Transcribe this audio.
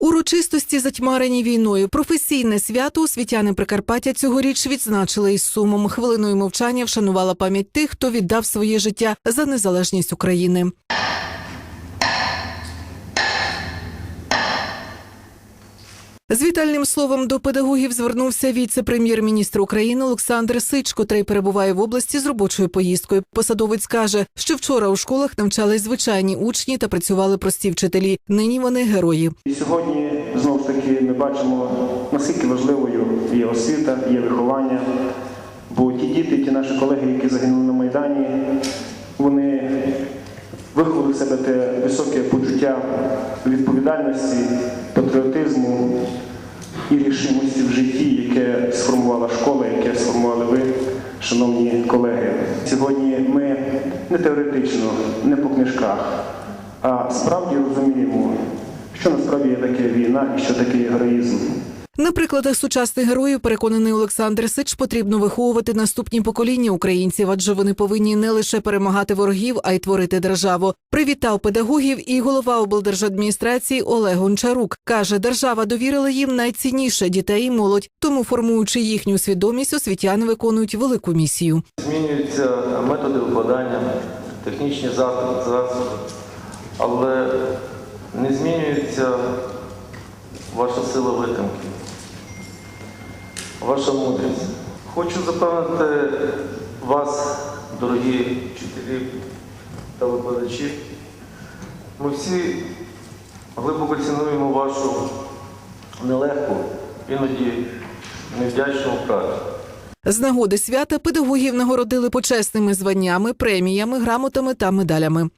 Урочистості затьмарені війною. Професійне свято освітяни Прикарпаття цьогоріч відзначили із сумом. Хвилиною мовчання вшанувала пам'ять тих, хто віддав своє життя за незалежність України. З вітальним словом до педагогів звернувся віце-прем'єр-міністр України Олександр Сич, котрий перебуває в області з робочою поїздкою. Посадовець каже, що вчора у школах навчались звичайні учні та працювали прості вчителі. Нині вони герої. І сьогодні знову ж таки ми бачимо, наскільки важливою є освіта, є виховання. Бо ті діти, ті наші колеги, які загинули на Майдані, виховали в себе те високе почуття відповідальності, патріотизму і рішимості в житті, яке сформувала школа, яке сформували ви, шановні колеги. Сьогодні ми не теоретично, не по книжках, а справді розуміємо, що насправді є таке війна і що таке героїзм. На прикладах сучасних героїв переконаний Олександр Сич потрібно виховувати наступні покоління українців, адже вони повинні не лише перемагати ворогів, а й творити державу. Привітав педагогів і голова облдержадміністрації Олег Гончарук. каже, держава довірила їм найцінніше дітей і молодь. Тому, формуючи їхню свідомість, освітяни виконують велику місію. Змінюються методи викладання, технічні засоби, але не змінюється ваша сила витримки, ваша мудрість. Хочу запевнити вас, дорогі вчителі та викладачі. Ми всі глибоко цінуємо вашу нелегку, іноді невдячну працю. З нагоди свята педагогів нагородили почесними званнями, преміями, грамотами та медалями.